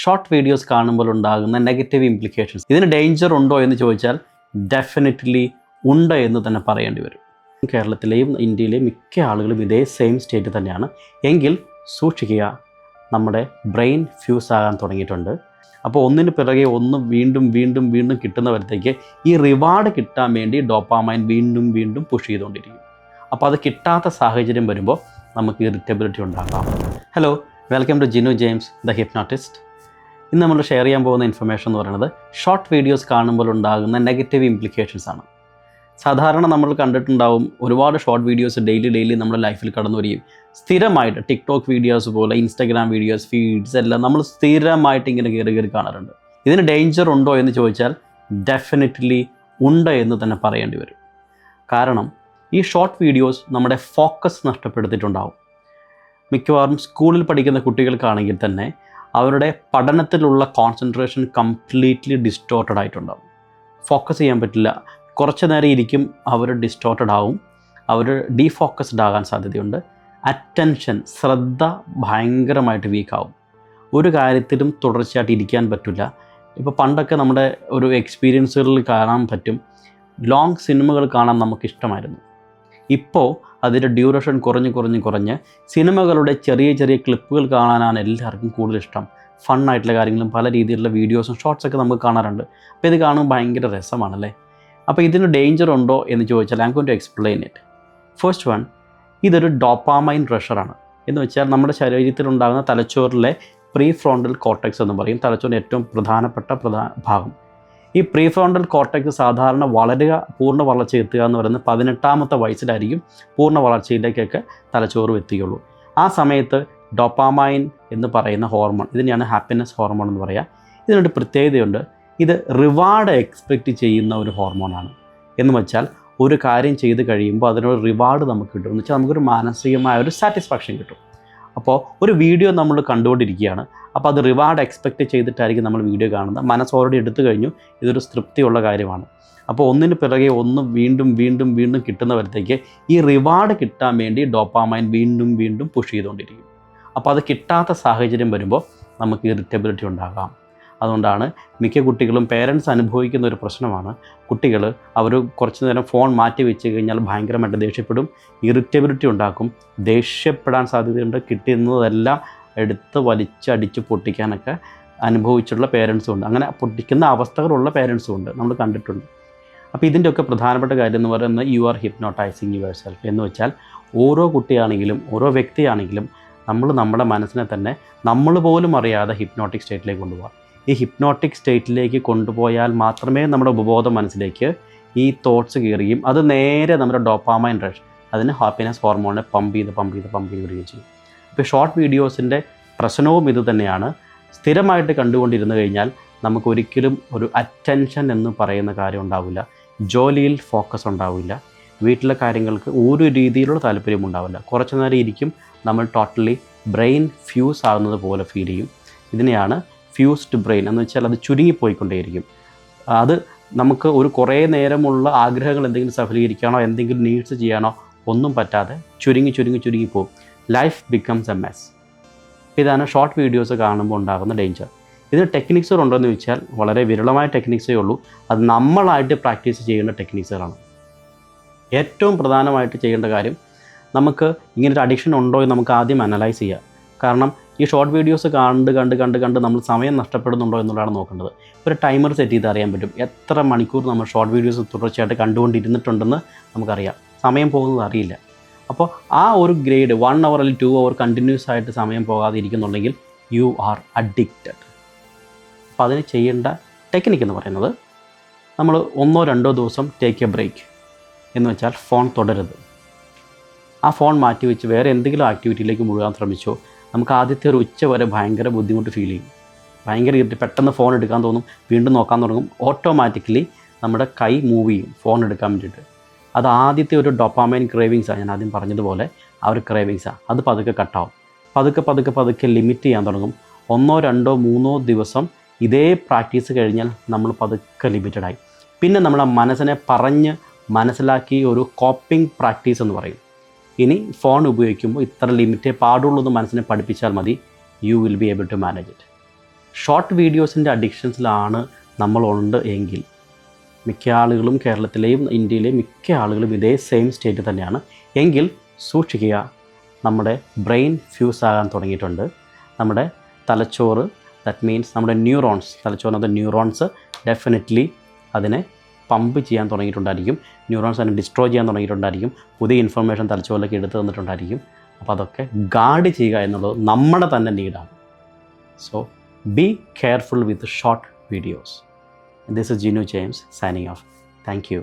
Short videos കാണുമ്പോൾ ഉണ്ടാകുന്ന negative implications ഇതിന് ഡേഞ്ചർ ഉണ്ടോ എന്ന് ചോദിച്ചാൽ ഡെഫിനറ്റ്ലി ഉണ്ട് എന്ന് തന്നെ പറയേണ്ടി വരും. കേരളത്തിലെയും ഇന്ത്യയിലെയും മിക്ക ആളുകളും ഇതേ സെയിം സ്റ്റേറ്റ് തന്നെയാണ്. എങ്കിൽ സൂക്ഷിക്കുക നമ്മുടെ ബ്രെയിൻ ഫ്യൂസ് ആകാൻ തുടങ്ങിയിട്ടുണ്ട്. അപ്പോൾ ഒന്നിന് പിറകെ ഒന്ന് വീണ്ടും വീണ്ടും വീണ്ടും കിട്ടുന്നവരത്തേക്ക് ഈ റിവാർഡ് കിട്ടാൻ വേണ്ടി ഡോപ്പാമൈൻ വീണ്ടും വീണ്ടും പുഷ് ചെയ്തുകൊണ്ടിരിക്കും. അപ്പോൾ അത് കിട്ടാത്ത സാഹചര്യം വരുമ്പോൾ നമുക്ക് ഇറിറ്റബിലിറ്റി ഉണ്ടാകാം hello welcome to Jinu James the hypnotist ഇന്ന് നമ്മൾ ഷെയർ ചെയ്യാൻ പോകുന്ന ഇൻഫർമേഷൻ എന്ന് പറയുന്നത് ഷോർട്ട് വീഡിയോസ് കാണുമ്പോൾ ഉണ്ടാകുന്ന നെഗറ്റീവ് ഇംപ്ലിക്കേഷൻസ് ആണ്. സാധാരണ നമ്മൾ കണ്ടിട്ടുണ്ടാവും ഒരുപാട് ഷോർട്ട് വീഡിയോസ് ഡെയിലി ഡെയിലി നമ്മുടെ ലൈഫിൽ കടന്നു വരികയും സ്ഥിരമായിട്ട് ടിക്ടോക്ക് വീഡിയോസ് പോലെ ഇൻസ്റ്റാഗ്രാം വീഡിയോസ് ഫീഡ്സ് എല്ലാം നമ്മൾ സ്ഥിരമായിട്ട് ഇങ്ങനെ കയറി കയറി കാണാറുണ്ട്. ഇതിന് ഡേഞ്ചർ ഉണ്ടോ എന്ന് ചോദിച്ചാൽ ഡെഫിനറ്റ്ലി ഉണ്ട് എന്ന് തന്നെ പറയേണ്ടി വരും. കാരണം ഈ ഷോർട്ട് വീഡിയോസ് നമ്മുടെ ഫോക്കസ് നഷ്ടപ്പെടുത്തിയിട്ടുണ്ടാവും. മിക്കവാറും സ്കൂളിൽ പഠിക്കുന്ന കുട്ടികൾക്കാണെങ്കിൽ തന്നെ അവരുടെ പഠനത്തിലുള്ള കോൺസെൻട്രേഷൻ കംപ്ലീറ്റ്ലി ഡിസ്റ്റോർട്ടഡ് ആയിട്ടുണ്ടാവും. ഫോക്കസ് ചെയ്യാൻ പറ്റില്ല. കുറച്ച് നേരം ഇരിക്കും അവർ ഡിസ്റ്റോർട്ടഡ് ആവും. അവർ ഡീഫോക്കസ്ഡ് ആകാൻ സാധ്യതയുണ്ട്. അറ്റൻഷൻ ശ്രദ്ധ ഭയങ്കരമായിട്ട് വീക്കാവും ഒരു കാര്യത്തിലും തുടർച്ചയായിട്ട് ഇരിക്കാൻ പറ്റില്ല. ഇപ്പോൾ പണ്ടൊക്കെ നമ്മുടെ ഒരു എക്സ്പീരിയൻസുകളിൽ കാണാൻ പറ്റും. ലോങ് സിനിമകൾ കാണാൻ നമുക്ക് ഇഷ്ടമായിരുന്നു. ഇപ്പോൾ അതിന്റെ ഡ്യൂറേഷൻ കുറഞ്ഞ് കുറഞ്ഞ് കുറഞ്ഞ് സിനിമകളുടെ ചെറിയ ചെറിയ ക്ലിപ്പുകൾ കാണാനാണ് എല്ലാവർക്കും കൂടുതൽ ഇഷ്ടം. ഫണ്ണായിട്ടുള്ള കാര്യങ്ങളും പല രീതിയിലുള്ള വീഡിയോസും ഷോർട്സൊക്കെ നമുക്ക് കാണാറുണ്ട്. അപ്പോൾ ഇത് കാണുമ്പോൾ ഭയങ്കര രസമാണല്ലേ? അപ്പോൾ ഇതിന് ഡേഞ്ചർ ഉണ്ടോ എന്ന് ചോദിച്ചാൽ I to explain it first one ഇതൊരു ഡോപ്പാമൈൻ പ്രഷറാണ് എന്ന് വെച്ചാൽ നമ്മുടെ ശരീരത്തിലുണ്ടാകുന്ന തലച്ചോറിലെ പ്രീ ഫ്രോണ്ടൽ കോട്ടക്സ് എന്ന് പറയും. തലച്ചോറിന്റെ ഏറ്റവും പ്രധാനപ്പെട്ട പ്രധാന ഭാഗം. ഈ പ്രീ ഫ്രോണ്ടൽ കോർട്ടക്സ് സാധാരണ വളരുക പൂർണ വളർച്ച എത്തുക എന്ന് പറയുന്നത് പതിനെട്ടാമത്തെ വയസ്സിലായിരിക്കും പൂർണ വളർച്ചയിലേക്കൊക്കെ തലച്ചോറ് എത്തുകയുള്ളൂ. ആ സമയത്ത് ഡോപ്പാമൈൻ എന്ന് പറയുന്ന ഹോർമോൺ ഇതിനെയാണ് ഹാപ്പിനെസ് ഹോർമോൺ എന്ന് പറയുക ഇതിനൊരു പ്രത്യേകതയുണ്ട്. ഇത് റിവാർഡ് എക്സ്പെക്റ്റ് ചെയ്യുന്ന ഒരു ഹോർമോണാണ് എന്ന് വെച്ചാൽ ഒരു കാര്യം ചെയ്ത് കഴിയുമ്പോൾ അതിനൊരു റിവാർഡ് നമുക്ക് കിട്ടും. എന്ന് വെച്ചാൽ നമുക്കൊരു മാനസികമായ ഒരു സാറ്റിസ്ഫാക്ഷൻ കിട്ടും. അപ്പോൾ ഒരു വീഡിയോ നമ്മൾ കണ്ടുകൊണ്ടിരിക്കുകയാണ്. അപ്പോൾ അത് റിവാർഡ് എക്സ്പെക്റ്റ് ചെയ്തിട്ടായിരിക്കും നമ്മൾ വീഡിയോ കാണുന്നത്. മനസ്സ് ഓൾറെഡി എടുത്തു കഴിഞ്ഞു. ഇതൊരു തൃപ്തിയുള്ള കാര്യമാണ്. അപ്പോൾ ഒന്നിന് പിറകെ ഒന്ന് വീണ്ടും വീണ്ടും വീണ്ടും കിട്ടുന്നവരത്തേക്ക് ഈ റിവാർഡ് കിട്ടാൻ വേണ്ടി ഡോപ്പാമൈൻ വീണ്ടും വീണ്ടും പുഷ് ചെയ്തുകൊണ്ടിരിക്കും. അപ്പോൾ അത് കിട്ടാത്ത സാഹചര്യം വരുമ്പോൾ നമുക്ക് ഇറിറ്റബിലിറ്റി ഉണ്ടാകാം. അതുകൊണ്ടാണ് മിക്ക കുട്ടികളും പേരൻസ് അനുഭവിക്കുന്ന ഒരു പ്രശ്നമാണ്. കുട്ടികൾ അവർ കുറച്ച് നേരം ഫോൺ മാറ്റി വെച്ച് കഴിഞ്ഞാൽ ഭയങ്കരമായിട്ട് ദേഷ്യപ്പെടും ഇറിറ്റബിലിറ്റി ഉണ്ടാക്കും ദേഷ്യപ്പെടാൻ സാധ്യതയുണ്ട്. കിട്ടുന്നതെല്ലാം എടുത്ത് വലിച്ചടിച്ച് പൊട്ടിക്കാനൊക്കെ അനുഭവിച്ചിട്ടുള്ള പേരൻസും ഉണ്ട്. അങ്ങനെ പൊട്ടിക്കുന്ന അവസ്ഥകളുള്ള പേരൻസും ഉണ്ട്. നമ്മൾ കണ്ടിട്ടുണ്ട്. അപ്പോൾ ഇതിന്റെയൊക്കെ പ്രധാനപ്പെട്ട കാര്യം എന്ന് പറയുന്നത് you are hypnotising yourself എന്ന് വെച്ചാൽ ഓരോ കുട്ടിയാണെങ്കിലും ഓരോ വ്യക്തിയാണെങ്കിലും നമ്മൾ നമ്മുടെ മനസ്സിനെ തന്നെ നമ്മൾ പോലും അറിയാതെ ഹിപ്നോട്ടിക് സ്റ്റേറ്റിലേക്ക് കൊണ്ടുപോകാം. ഈ ഹിപ്നോട്ടിക് സ്റ്റേറ്റിലേക്ക് കൊണ്ടുപോയാൽ മാത്രമേ നമ്മുടെ ഉപബോധ മനസ്സിലേക്ക് ഈ തോട്ട്സ് കയറുകയും അത് നേരെ നമ്മുടെ ഡോപ്പാമൈൻ റഷ് അതിന് ഹാപ്പിനെസ് ഹോർമോണിനെ പമ്പ് ചെയ്ത് പമ്പ് ചെയ്ത് പമ്പ് ചെയ്ത് വരികയും ചെയ്യും. അപ്പോൾ ഷോർട്ട് വീഡിയോസിന്റെ പ്രശ്നവും ഇത് തന്നെയാണ്. സ്ഥിരമായിട്ട് കണ്ടുകൊണ്ടിരുന്നു കഴിഞ്ഞാൽ നമുക്ക് ഒരിക്കലും ഒരു അറ്റൻഷൻ എന്ന് പറയുന്ന കാര്യം ഉണ്ടാവില്ല. ജോലിയിൽ ഫോക്കസ് ഉണ്ടാവില്ല. വീട്ടിലെ കാര്യങ്ങൾക്ക് ഒരു രീതിയിലുള്ള താല്പര്യം ഉണ്ടാവില്ല. കുറച്ച് നേരം ഇരിക്കും നമ്മൾ ടോട്ടലി ബ്രെയിൻ ഫ്യൂസ് ആകുന്നത് പോലെ ഫീൽ ചെയ്യും. ഇതിനെയാണ് ഫ്യൂസ്ഡ് ബ്രെയിൻ എന്ന് വെച്ചാൽ അത് ചുരുങ്ങിപ്പോയിക്കൊണ്ടേയിരിക്കും. അത് നമുക്ക് ഒരു കുറേ നേരമുള്ള ആഗ്രഹങ്ങൾ എന്തെങ്കിലും സഫലീകരിക്കാനോ എന്തെങ്കിലും നീഡ്സ് ചെയ്യാനോ ഒന്നും പറ്റാതെ ചുരുങ്ങി ചുരുങ്ങി ചുരുങ്ങി പോകും. ലൈഫ് ബിക്കംസ് എ മെസ് ഇതാണ് ഷോർട്ട് വീഡിയോസ് കാണുമ്പോൾ ഉണ്ടാകുന്ന ഡേഞ്ചർ ഇതിന് ടെക്നിക്സുകൾ ഉണ്ടോയെന്ന് ചോദിച്ചാൽ വളരെ വിരളമായ ടെക്നിക്സേ ഉള്ളൂ. അത് നമ്മളായിട്ട് പ്രാക്ടീസ് ചെയ്യുന്ന ടെക്നിക്സുകളാണ് ഏറ്റവും പ്രധാനമായിട്ട് ചെയ്യേണ്ട കാര്യം നമുക്ക് ഇങ്ങനൊരു അഡിക്ഷൻ ഉണ്ടോ എന്ന് നമുക്ക് ആദ്യം അനലൈസ് ചെയ്യാം. കാരണം ഈ ഷോർട്ട് വീഡിയോസ് കണ്ട് കണ്ട് കണ്ട് കണ്ട് നമ്മൾ സമയം നഷ്ടപ്പെടുന്നുണ്ടോ എന്നുള്ളതാണ് നോക്കേണ്ടത്. ഒരു ടൈമർ സെറ്റ് ചെയ്ത് അറിയാൻ പറ്റും. എത്ര മണിക്കൂർ നമ്മൾ ഷോർട്ട് വീഡിയോസ് തുടർച്ചയായിട്ട് കണ്ടുകൊണ്ടിരുന്നിട്ടുണ്ടെന്ന് നമുക്കറിയാം. സമയം പോകുന്നത് അറിയില്ല. അപ്പോൾ ആ ഒരു ഗ്രേഡ് വൺ അവർ അല്ലെങ്കിൽ ടു അവർ കണ്ടിന്യൂസ് ആയിട്ട് സമയം പോകാതെ ഇരിക്കുന്നുണ്ടെങ്കിൽ യു ആർ അഡിക്റ്റഡ് അപ്പോൾ അതിന് ചെയ്യേണ്ട ടെക്നിക്ക് എന്ന് പറയുന്നത് നമ്മൾ ഒന്നോ രണ്ടോ ദിവസം ടേക്ക് എ ബ്രേക്ക് എന്ന് വെച്ചാൽ ഫോൺ തുടരുത്. ആ ഫോൺ മാറ്റി വെച്ച് വേറെ എന്തെങ്കിലും ആക്ടിവിറ്റിയിലേക്ക് മുഴുകാൻ ശ്രമിച്ചോ നമുക്ക് ആദ്യത്തെ ഒരു ഉച്ച വരെ ഭയങ്കര ബുദ്ധിമുട്ട് ഫീൽ ചെയ്യും. ഭയങ്കര ഇരുട്ട് പെട്ടെന്ന് ഫോൺ എടുക്കാൻ തോന്നും വീണ്ടും നോക്കാൻ തുടങ്ങും. ഓട്ടോമാറ്റിക്കലി നമ്മുടെ കൈ മൂവ് ചെയ്യും ഫോൺ എടുക്കാൻ വേണ്ടിയിട്ട്. അത് ആദ്യത്തെ ഒരു ഡൊപ്പാമൈൻ ക്രേവിങ്സാണ് ഞാൻ ആദ്യം പറഞ്ഞതുപോലെ ആ ഒരു ക്രേവിങ്സാണ് അത് പതുക്കെ കട്ടാവും പതുക്കെ പതുക്കെ പതുക്കെ ലിമിറ്റ് ചെയ്യാൻ തുടങ്ങും. ഒന്നോ രണ്ടോ മൂന്നോ ദിവസം ഇതേ പ്രാക്ടീസ് കഴിഞ്ഞാൽ നമ്മൾ പതുക്കെ ലിമിറ്റഡായി പിന്നെ നമ്മളെ മനസ്സിനെ പറഞ്ഞ് മനസ്സിലാക്കി ഒരു കോപ്പിംഗ് പ്രാക്ടീസ് എന്ന് പറയും. ഇനി ഫോൺ ഉപയോഗിക്കുമ്പോൾ ഇത്ര ലിമിറ്റേ പാടുള്ളൂ എന്ന് മനസ്സിനെ പഠിപ്പിച്ചാൽ മതി. You will be able to manage it short വീഡിയോസിന്റെ അഡിക്ഷൻസിലാണ് നമ്മളുണ്ട് എങ്കിൽ മിക്ക ആളുകളും കേരളത്തിലെയും ഇന്ത്യയിലെയും മിക്ക ആളുകളും ഇതേ സെയിം സ്റ്റേറ്റ് തന്നെയാണ്. എങ്കിൽ സൂക്ഷിക്കുക നമ്മുടെ ബ്രെയിൻ ഫ്യൂസ് ആകാൻ തുടങ്ങിയിട്ടുണ്ട്. നമ്മുടെ തലച്ചോറ് ദാറ്റ് മീൻസ് നമ്മുടെ ന്യൂറോൺസ് തലച്ചോറിനകത്ത് ന്യൂറോൺസ് ഡെഫിനറ്റ്ലി അതിനെ പമ്പ് ചെയ്യാൻ തുടങ്ങിയിട്ടുണ്ടായിരിക്കും. ന്യൂറോൺസ് അതിനെ ഡിസ്ട്രോയ് ചെയ്യാൻ തുടങ്ങിയിട്ടുണ്ടായിരിക്കും. പുതിയ ഇൻഫർമേഷൻ തലച്ചോറിലേക്ക് എടുത്തു തന്നിട്ടുണ്ടായിരിക്കും. അപ്പോൾ അതൊക്കെ ഗാർഡ് ചെയ്യുക എന്നുള്ളത് നമ്മുടെ തന്നെ നീഡാണ് so be careful with short videos this is Jinu James signing off thank you